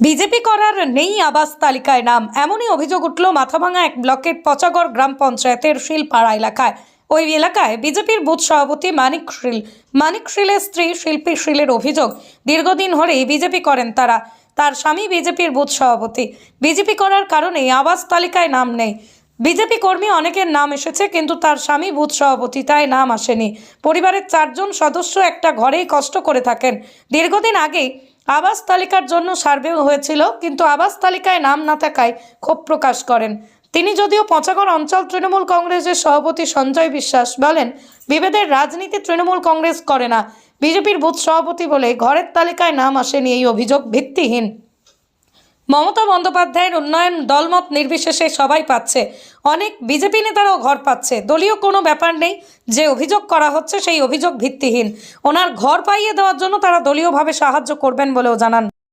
BJP করার নেই আবাস তালিকায় নাম। এমনই অভিযোগ উঠল মাথাভাঙা এক ব্লকের পচাগড় গ্রাম পঞ্চায়েতের শিলপাড়া এলাকায়। ওই এলাকায় বিজেপির বুথ সভাপতি মানিক শ্রীল। মানিক শ্রীলের স্ত্রী শিল্পী শ্রীলের অভিযোগ, দীর্ঘদিন ধরেই বিজেপি করেন তারা। তার স্বামী বিজেপির বুথ সভাপতি। বিজেপি করার কারণে আবাস তালিকায় নাম নেই। বিজেপি কর্মী অনেকের নাম এসেছে, কিন্তু তার স্বামী বুথ সভাপতি তাই নাম আসেনি। পরিবারের চারজন সদস্য একটা ঘরেই কষ্ট করে থাকেন। দীর্ঘদিন আগেই আবাস তালিকার জন্য সার্ভেও হয়েছিল, কিন্তু আবাস তালিকায় নাম না থাকায় ক্ষোভ প্রকাশ করেন। তিনি যদিও পঞ্চাগড় অঞ্চল তৃণমূল কংগ্রেসের সভাপতি সঞ্জয় বিশ্বাস বলেন, বিভেদের রাজনীতি তৃণমূল কংগ্রেস করে না। বিজেপির বুথ সভাপতি বলে ঘরের তালিকায় নাম আসেনি এই অভিযোগ ভিত্তিহীন। মমতা বন্দ্যোপাধ্যায়ের উন্নয়ন দলমত নির্বিশেষে সবাই পাচ্ছে। অনেক বিজেপি নেতারাও ঘর পাচ্ছে। দলীয় কোনো ব্যাপার নেই। যে অভিযোগ করা হচ্ছে সেই অভিযোগ ভিত্তিহীন। ওনার ঘর পাইয়ে দেওয়ার জন্য তারা দলীয়ভাবে সাহায্য করবেন বলেও জানান।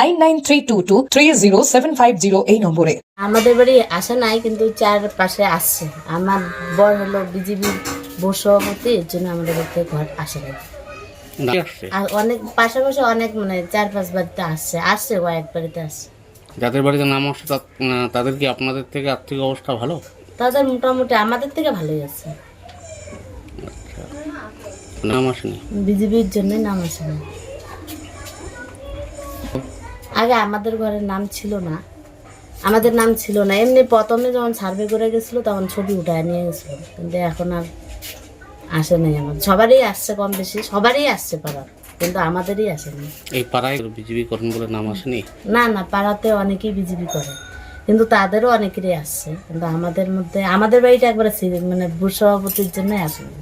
nine nine three two two three zero seven five zero এই নম্বরে। আমাদের বাড়ি আসে নাই কিন্তু চারপাশে আসছে। আমার বর হলো বিজেপির বোর্ড সভাপতি এর জন্য আমাদের বাড়িতে ঘর আসে নাই। আর অনেক পাশাপাশি অনেক মানে চার পাঁচ বাড়িতে আসছে। আসছে কয়েক বাড়িতে আসছে। যাদের বাড়িতে নাম আসছে তাদের কি আপনাদের থেকে আর্থিক অবস্থা ভালো? তাদের মোটামুটি আমাদের থেকে ভালোই আছে। নাম আসেনি? বিজেপির জন্য নাম আসে না আগে আমাদের ঘরের নাম ছিল না। আমাদের নাম ছিল না। এমনি প্রথমে যখন সার্ভে করে গেছিল তখন ছবি উঠায় নিয়ে গেছিল। কিন্তু এখন আর আসে নাই আমার। সবারই আসছে কম বেশি। সবারই আসছে পাড়ার কিন্তু আমাদেরই আসেনি এই পাড়ায় বিজেপি করেন বলে নাম আসেনি? না না পাড়াতে অনেকেই বিজেপি করে। কিন্তু তাদেরও অনেকেরই আসছে। কিন্তু আমাদের মধ্যে আমাদের বাড়িটা একবারে মানে বুথ সভাপতির জন্যই আসেনি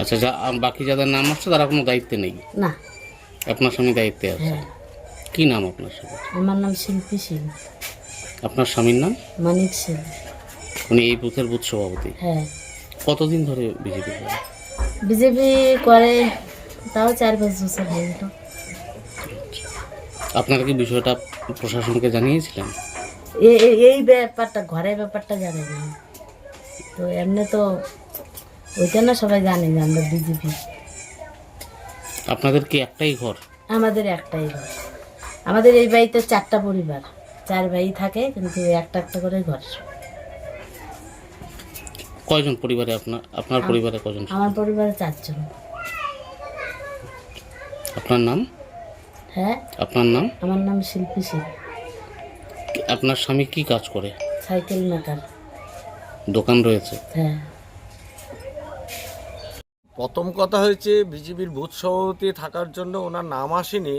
আচ্ছা যা বাকি যাদের নাম আসছে তারা কোনো দায়িত্বে নেই? না। আপনার স্বামী দায়িত্বে আছে? হ্যাঁ। কি নাম আপনার স্বামী আমার নাম শিল্পী সিং আপনার স্বামীর নাম? মানিক সিং উনি এই বুথের বুথ সভাপতি? হ্যাঁ। কতদিন ধরে বিজেপি করে? বিজেপি করে তাও চার পাঁচ বছর হয়ে গেল আপনারা কি বিষয়টা প্রশাসনকে জানিয়েছিলেন? এই ব্যাপারটা ঘরের ব্যাপারটা জানে না তো এমনি তো ওইটা না সবাই জানে যে আমরা বিজেপি। আপনাদের কি একটাই ঘর? আমাদের একটাই ঘর। আমাদের এই বাড়িতে চারটা পরিবার। চার ভাই থাকে কিন্তু একটা একটা করে ঘর। কয়জন পরিবারে আপনার আপনার পরিবারে কয়জন আমার পরিবারে চারজন। আপনার নাম? হ্যাঁ? আপনার নাম? আমার নাম শিল্পী সিং আপনার স্বামী কি কাজ করে? Cycle maker. দোকান রয়েছে? হ্যাঁ। প্রথম কথা হয়েছে বিজেপির বুথ সভাপতি থাকার জন্য ওনার নাম আসেনি।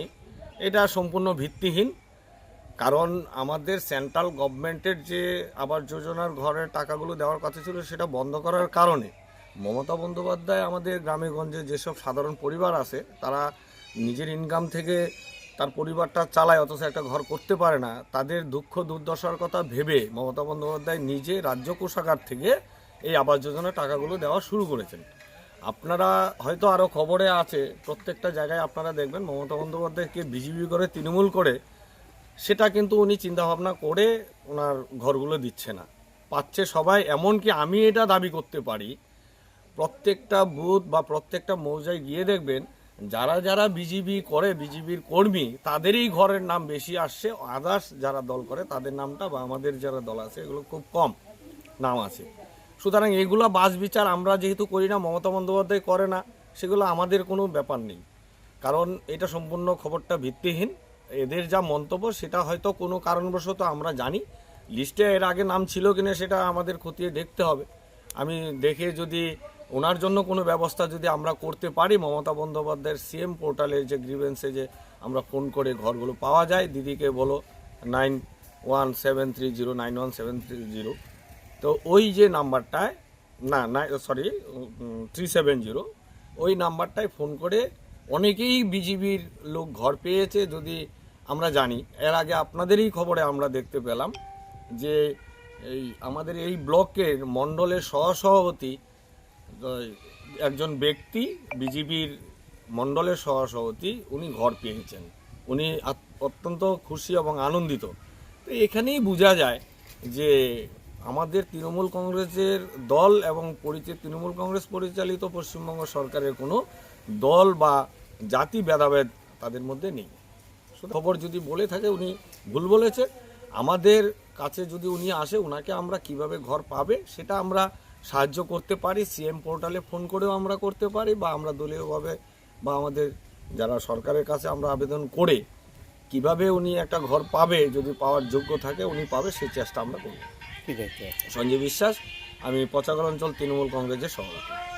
এটা সম্পূর্ণ ভিত্তিহীন, কারণ আমাদের সেন্ট্রাল গভর্নমেন্টের যে আবাস যোজনার ঘরের টাকাগুলো দেওয়ার কথা ছিল সেটা বন্ধ করার কারণে মমতা বন্দ্যোপাধ্যায় আমাদের গ্রামে গঞ্জে যেসব সাধারণ পরিবার আছে, তারা নিজের ইনকাম থেকে তার পরিবারটা চালায়, অথচ একটা ঘর করতে পারে না। তাদের দুঃখ দুর্দশার কথা ভেবে মমতা বন্দ্যোপাধ্যায় নিজে রাজ্য কোষাগার থেকে এই আবাস যোজনার টাকাগুলো দেওয়া শুরু করেছেন। আপনারা হয়তো আরও খবরে আছে, প্রত্যেকটা জায়গায় আপনারা দেখবেন, মমতা বন্দ্যোপাধ্যায়কে বিজেপি করে, তৃণমূল করে, সেটা কিন্তু উনি চিন্তাভাবনা করে ওনার ঘরগুলো দিচ্ছে না। পাচ্ছে সবাই, এমনকি আমি এটা দাবি করতে পারি, প্রত্যেকটা বুথ বা প্রত্যেকটা মৌজায় গিয়ে দেখবেন, যারা যারা বিজিবি করে, বিজিবির কর্মী, তাদেরই ঘরের নাম বেশি আসছে আদার্স যারা দল করে, তাদের নামটা বা আমাদের যারা দল আছে, এগুলো খুব কম নাম আছে। সুতরাং এগুলো বাস বিচার আমরা যেহেতু করি না, মমতা বন্দ্যোপাধ্যায় করে না, সেগুলো আমাদের কোনো ব্যাপার নেই। কারণ এটা সম্পূর্ণ খবরটা ভিত্তিহীন। এদের যা মন্তব্য সেটা হয়তো কোনো কারণবশত আমরা জানি। লিস্টে এর আগে নাম ছিল কিনা সেটা আমাদের খতিয়ে দেখতে হবে। আমি দেখে যদি ওনার জন্য কোনো ব্যবস্থা যদি আমরা করতে পারি, মমতা বন্দ্যোপাধ্যায়ের সিএম পোর্টালের যে গ্রিভেন্সে যে আমরা ফোন করে ঘরগুলো পাওয়া যায়, দিদিকে বলো nine one seven three zero, nine one seven three zero. তো ওই যে নাম্বারটায়, না না সরি থ্রি সেভেন জিরো ওই নাম্বারটায় ফোন করে অনেকেই বিজিবির লোক ঘর পেয়েছে যদি আমরা জানি। এর আগে আপনাদেরই খবরে আমরা দেখতে পেলাম যে এই আমাদের এই ব্লকের মণ্ডলের সহসভাপতি, একজন ব্যক্তি বিজেপির মণ্ডলের সহসভাপতি, উনি ঘর পেয়েছেন। উনি অত্যন্ত খুশি এবং আনন্দিত। তো এখানেই বোঝা যায় যে আমাদের তৃণমূল কংগ্রেসের দল এবং পরিচিত তৃণমূল কংগ্রেস পরিচালিত পশ্চিমবঙ্গ সরকারের কোনো দল বা জাতি ভেদাভেদ তাদের মধ্যে নেই। খবর যদি বলে থাকে উনি ভুল বলেছে। আমাদের কাছে যদি উনি আসে ওনাকে আমরা কীভাবে ঘর পাবে সেটা আমরা সাহায্য করতে পারি, সিএম পোর্টালে ফোন করেও আমরা করতে পারি বা আমরা দলীয়ভাবে বা আমাদের যারা সরকারের কাছে আমরা আবেদন করে কীভাবে উনি একটা ঘর পাবে, যদি পাওয়ার যোগ্য থাকে উনি পাবে সেই চেষ্টা আমরা করব। সঞ্জয় বিশ্বাস আমি পচাগর অঞ্চল তৃণমূল কংগ্রেসের সভাপতি।